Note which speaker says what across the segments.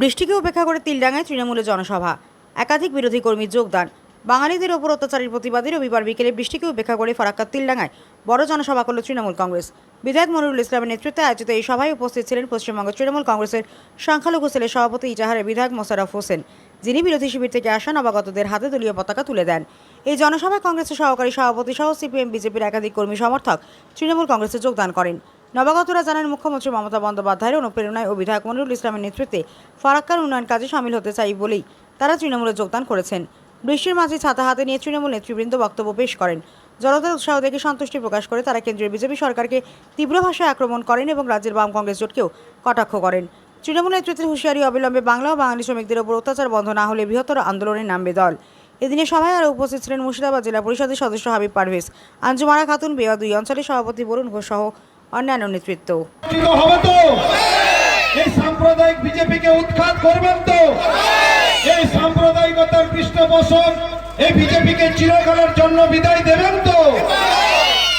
Speaker 1: বৃষ্টিকে উপেক্ষা করে তিলডাঙ্গায় তৃণমূলের জনসভা। একাধিক বিরোধী কর্মীর যোগদান। বাঙালিদের ওপর অত্যাচারের প্রতিবাদে রবিবার বিকেলে বৃষ্টিকে উপেক্ষা করে ফারাক্কার তিলডাঙ্গায় বড় জনসভা করল তৃণমূল কংগ্রেস। বিধায়ক মনিরুল ইসলামের নেতৃত্বে আয়োজিত এই সভায় উপস্থিত ছিলেন পশ্চিমবঙ্গ তৃণমূল কংগ্রেসের সংখ্যালঘু সেলের সভাপতি ইজাহারের বিধায়ক মোশারফ হোসেন, যিনি বিরোধী শিবির থেকে আসা নবাগতদের হাতে দলীয় পতাকা তুলে দেন। এই জনসভায় কংগ্রেসের সহকারী সভাপতি সহ সিপিএম, বিজেপির একাধিক কর্মী সমর্থক তৃণমূল কংগ্রেসে যোগদান করেন। নবাগতরা জানান, মুখ্যমন্ত্রী মমতা বন্দ্যোপাধ্যায়ের অনুপ্রেরণায় ও বিধায়ক মনিরুল ইসলামের নেতৃত্বে ফারাক্কার উন্নয়ন কাজে সামিল হতে চাই বলেই তারা তৃণমূলে যোগদান করেছেন। বৃষ্টির মাঝে ছাতা হাতে নিয়ে তৃণমূল নেতৃবৃন্দ বক্তব্য পেশ করেন। জনতার উৎসাহ দেখে সন্তুষ্টি প্রকাশ করে তারা কেন্দ্রীয় বিজেপি সরকারকে তীব্র ভাষায় আক্রমণ করেন এবং রাজ্যের বাম কংগ্রেস জোটকেও কটাক্ষ করেন। তৃণমূল নেতৃত্বের হুঁশিয়ারি অবিলম্বে বাংলা ও বাঙালি শ্রমিকদের ওপর অত্যাচার বন্ধ না হলে বৃহত্তর আন্দোলনে নামবে দল। এদিনে সভায় আরও উপস্থিত ছিলেন মুর্শিদাবাদ জেলা পরিষদের সদস্য হাবিব পারভেজ, আঞ্জুমারা খাতুন বেয়া দুই অঞ্চলের সভাপতি বরুণ ঘোষ সহ অন্যান্য নেতৃত্ব।
Speaker 2: এই সাম্প্রদায়িক বিজেপিকে উৎখাত করবেন তো? এই বিজেপিকে চিরকালের জন্য বিদায় দেবেন তো?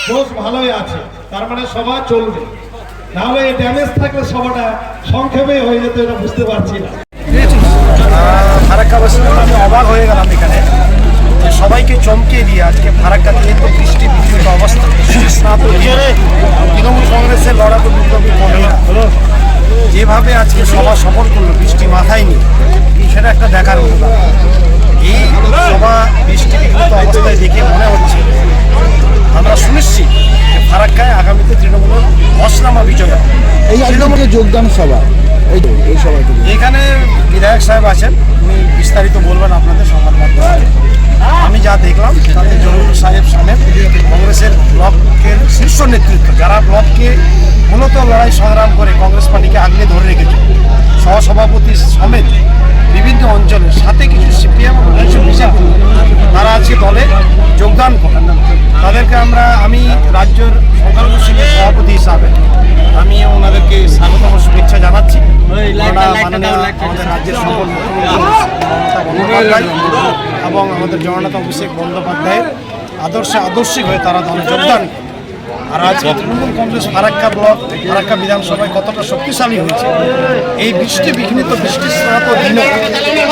Speaker 2: দোষ ভালোই আছে, তার মানে সভা চলবে। নাহলে এই ড্যামেজ থাকলে সভাটা সংক্ষেপে হয়ে যেত, এটা বুঝতে পারছি না।
Speaker 3: ফারাক্কা বসে আমি অবাক হয়ে গেলাম এখানে। যে সবাইকে চমকে দিয়ে আজকে ফারাক্কা দিয়ে তো বৃষ্টি বিদ্যুৎ অবস্থা। স্নাত তৃণমূল কংগ্রেসের লড়াকু বিপ্লবী কর্মীরা যেভাবে আজকে সভা সফল করল, বৃষ্টি মাথায় নিয়ে, সেটা একটা দেখার মতো। এই সভা বৃষ্টি বিঘ্নিত অবস্থায় দেখে মনে হচ্ছে আমরা সুনিশ্চিত ফারাক্কায় আগামীতে তৃণমূলের অসলামা বিজয়
Speaker 4: এই আজকে যোগদান সভা এই এই সভাটুকু
Speaker 3: এখানে বিধায়ক সাহেব আছেন, উনি বিস্তারিত বলবেন আপনাদের সংবাদ মাধ্যমে। আমি যা দেখলাম, তাতে জহুর সাহেব সমেত কংগ্রেসের ব্লকের শীর্ষ নেতৃত্ব, যারা ব্লককে মূলত লড়াই সংগ্রাম করে কংগ্রেস পার্টিকে আগলে ধরে রেখেছে, সহসভাপতি সমেত বিভিন্ন অঞ্চলের সাথে কিছু সিপিএম কিছু বিজেপি তারা আজকে দলে যোগদান করেন তাদেরকে আমরা আমি রাজ্যের সংখ্যালঘু শিবির সভাপতি হিসাবে আমি ওনাদেরকে স্বাগতম শুভেচ্ছা জানাচ্ছি। আমাদের রাজ্যের সকল এবং আমাদের জগন্নাথ অভিষেক বন্দ্যোপাধ্যায়ের আদর্শে আদর্শিক হয়ে তারা দলে যোগদান করে। আর আজকে তৃণমূল কংগ্রেস ফারাক্কা ব্লক, ফারাক্কা বিধানসভায় কতটা শক্তিশালী হয়েছে, এই বৃষ্টি বিঘ্নিত, বৃষ্টি স্নাত দিনে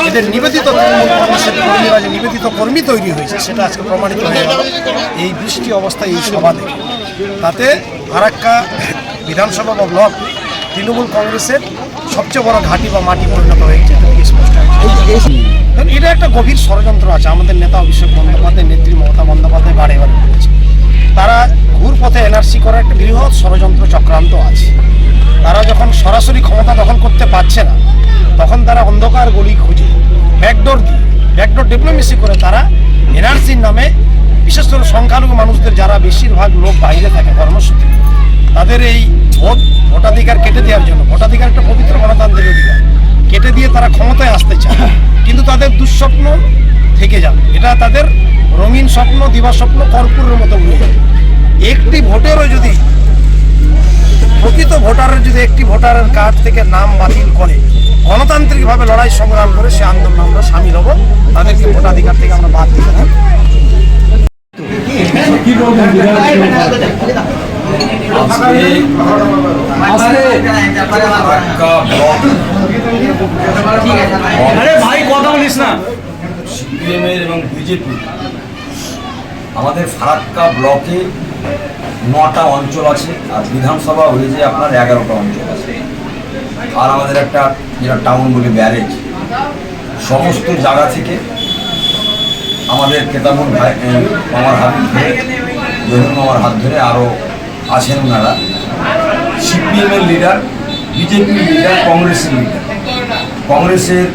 Speaker 3: এদের নিবেদিত তৃণমূল কংগ্রেসের কর্মীরা যে নিবেদিত কর্মী তৈরি হয়েছে, সেটা আজকে প্রমাণিত হয়ে এই বৃষ্টি অবস্থায় এই সভা দেখে তাতে ফারাক্কা বিধানসভা বা ব্লক তৃণমূল কংগ্রেসের সবচেয়ে বড় ঘাঁটি বা মাটি পরিণত হয়েছে, এটা একটা গভীর ষড়যন্ত্র আছে। আমাদের নেতা অভিষেক বন্দ্যোপাধ্যায়, নেত্রী মমতা বন্দ্যোপাধ্যায় বারে বারে চক্রান্ত আছে। তারা যখন সরাসরি ক্ষমতা দখল করতে পারছে না, তখন তারা অন্ধকার গলি খুঁজে ব্যাকডোর দিয়ে ব্যাকডোর ডিপ্লোমেসি করে তারা এনআরসির নামে বিশেষ করে সংখ্যালঘু মানুষদের যারা বেশিরভাগ লোক বাইরে থাকে কর্মসূচি তাদের এই ভোট, ভোটাধিকার কেটে দেওয়ার জন্য, ভোটাধিকার একটা পবিত্র গণতান্ত্রিক অধিকার, কেটে দিয়ে তারা ক্ষমতায় আসতে চায়। কিন্তু তাদের দুঃস্বপ্ন থেকে যাবে। এটা তাদের রঙিন স্বপ্ন, দিবা স্বপ্ন, কর্পূরের মতো উড়ে যাবে। একটি ভোটেরও যদি প্রকৃত ভোটারের যদি একটি ভোটারের কার্ড থেকে নাম বাতিল করে গণতান্ত্রিকভাবে লড়াই সংগ্রাম করে সে আন্দোলনে আমরা সামিল হব। তাদেরকে ভোটাধিকার থেকে আমরা বাদ দিতে হবে
Speaker 5: সিপিএমের এবং বিজেপি আমাদের ফারাক্কা ব্লকে নটা অঞ্চল আছে আর বিধানসভা হয়ে হয়েছে আপনার এগারোটা অঞ্চল আছে। আর আমাদের একটা যেটা টাউন বলে ব্যারেজ সমস্ত জায়গা থেকে আমাদের কেতাবুল ভাই আহ, মামার হাত ধরে জহির মামার হাত ধরে আরও আছেন ওনারা। সিপিএমের লিডার বিজেপির লিডার কংগ্রেসের লিডার কংগ্রেসের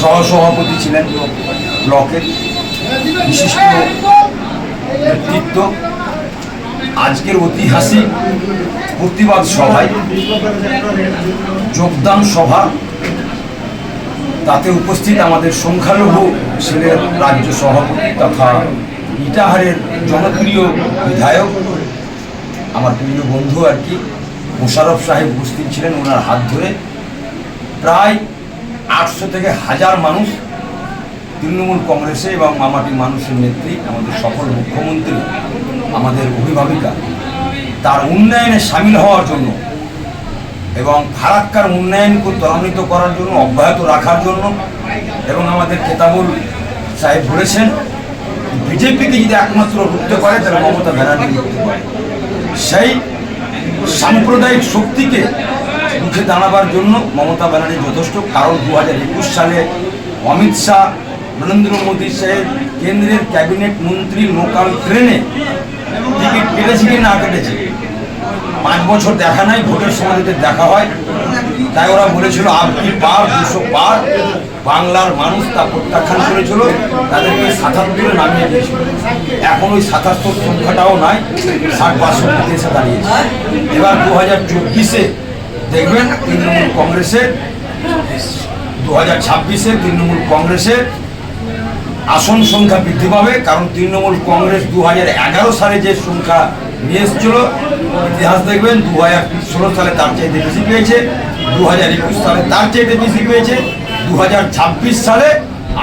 Speaker 5: সহসভাপতি ছিলেন ব্লকের বিশিষ্ট নেতৃত্ব। আজকের ঐতিহাসিক প্রতিবাদ সভায় যোগদান সভা, তাতে উপস্থিত আমাদের সংখ্যালঘু ছেলের রাজ্য সভাপতি তথা ইটাহারের জনপ্রিয় বিধায়ক, আমার প্রিয় বন্ধু আর কি, মোশারফ সাহেব উপস্থিত ছিলেন ওনার হাত ধরে। প্রায় আটশো থেকে হাজার মানুষ তৃণমূল কংগ্রেসে এবং মামাটি মানুষের নেত্রী, আমাদের সফল মুখ্যমন্ত্রী আমাদের অভিভাবিকা, তার উন্নয়নে সামিল হওয়ার জন্য এবং ফারাক্কার উন্নয়নকে ত্বরান্বিত করার জন্য, অব্যাহত রাখার জন্য এবং আমাদের কেতাবুল সাহেব বলেছেন, বিজেপিকে যদি একমাত্র রুখতে পারে, তাহলে মমতা ব্যানার্জি রুখতে পারে। সেই সাম্প্রদায়িক শক্তিকে রুখে দাঁড়াবার জন্য মমতা ব্যানার্জি যথেষ্ট, কারণ দু হাজার একুশ সালে অমিত শাহ, নরেন্দ্র মোদী সাহেব কেন্দ্রের ক্যাবিনেট মন্ত্রী লোকাল ট্রেনে টিকিট কেটেছে না কেটেছে? পাঁচ বছর দেখা নাই, ভোটের সময় যদি দেখা হয়, তাই ওরা বলেছিল আপনি পার, দুশো পার? বাংলার মানুষ তা প্রত্যাখ্যান করেছিল, তাদেরকে সাতাত্তরে নামিয়ে দিয়েছিল। এখন ওই সাতাত্তর সংখ্যাটাও নাই, ষাট বাষট্টি এসে দাঁড়িয়েছে। এবার দু হাজার চব্বিশে দেখবেন তৃণমূল কংগ্রেসের দু হাজার ছাব্বিশে তৃণমূল কংগ্রেসের আসন সংখ্যা বৃদ্ধি পাবে, কারণ তৃণমূল কংগ্রেস দু সালে যে সংখ্যা নিয়ে এসেছিল, ইতিহাস দেখবেন দু হাজার ষোলো সালে তার চাইতে বেশি পেয়েছে দু হাজার একুশ সালে তার চাইতে বেশি পেয়েছে দু হাজার ছাব্বিশ সালে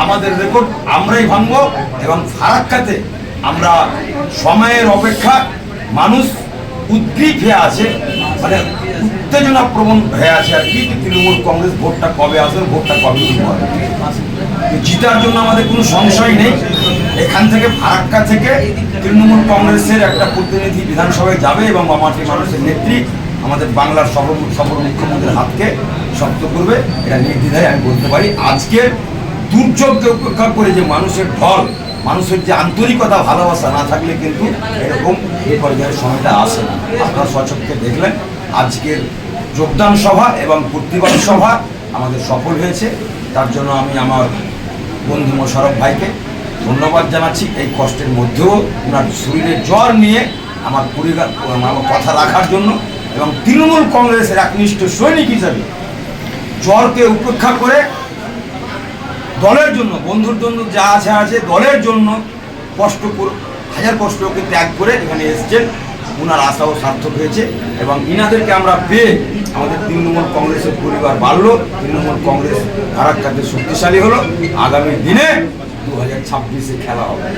Speaker 5: আমাদের রেকর্ড আমরাই ভাঙব এবং ফারাক্কাতে আমরা সময়ের অপেক্ষা মানুষ উদ্গ্রীব হয়ে আছে। মানে উত্তেজনা প্রবণ হয়ে আছে আর কি তৃণমূল কংগ্রেস ভোটটা কবে আসবে, ভোটটা কবে হবে? জিতার জন্য আমাদের কোনো সংশয় নেই। এখান থেকে, ফারাক্কা থেকে তৃণমূল কংগ্রেসের একটা প্রতিনিধি বিধানসভায় যাবে এবং মামাটি মানুষের নেত্রী আমাদের বাংলার সফল সফল মুখ্যমন্ত্রীর হাতকে শক্ত করবে। এটা নির্দ্বিধায় আমি বলতে পারি। আজকে দুর্যোগকে উপেক্ষা করে যে মানুষের ঢল, মানুষের যে আন্তরিকতা, ভালোবাসা না থাকলে কিন্তু এরকম এই পর্যায়ের সময়টা আসে না। আপনারা স্বচক্ষে দেখলেন। আজকের যোগদান সভা এবং প্রতিবাদ সভা আমাদের সফল হয়েছে। তার জন্য আমি আমার বন্ধু মোশারফ ভাইকে ধন্যবাদ জানাচ্ছি। এই কষ্টের মধ্যেও ওনার শরীরে জ্বর নিয়ে আমার পরিবার আমার কথা রাখার জন্য এবং তৃণমূল কংগ্রেসের একনিষ্ঠ সৈনিক হিসাবে জ্বরকে উপেক্ষা করে দলের জন্য, বন্ধুর জন্য যা আছে আছে দলের জন্য কষ্ট হাজার কষ্টকে ত্যাগ করে এখানে এসেছেন। ওনার আশাও সার্থক হয়েছে এবং ইনাদেরকে আমরা পেয়ে আমাদের তৃণমূল কংগ্রেসের পরিবার বাড়লো, তৃণমূল কংগ্রেস ধারাক্ষাতে শক্তিশালী হলো। আগামী দিনে দু হাজার ছাব্বিশে খেলা হবে।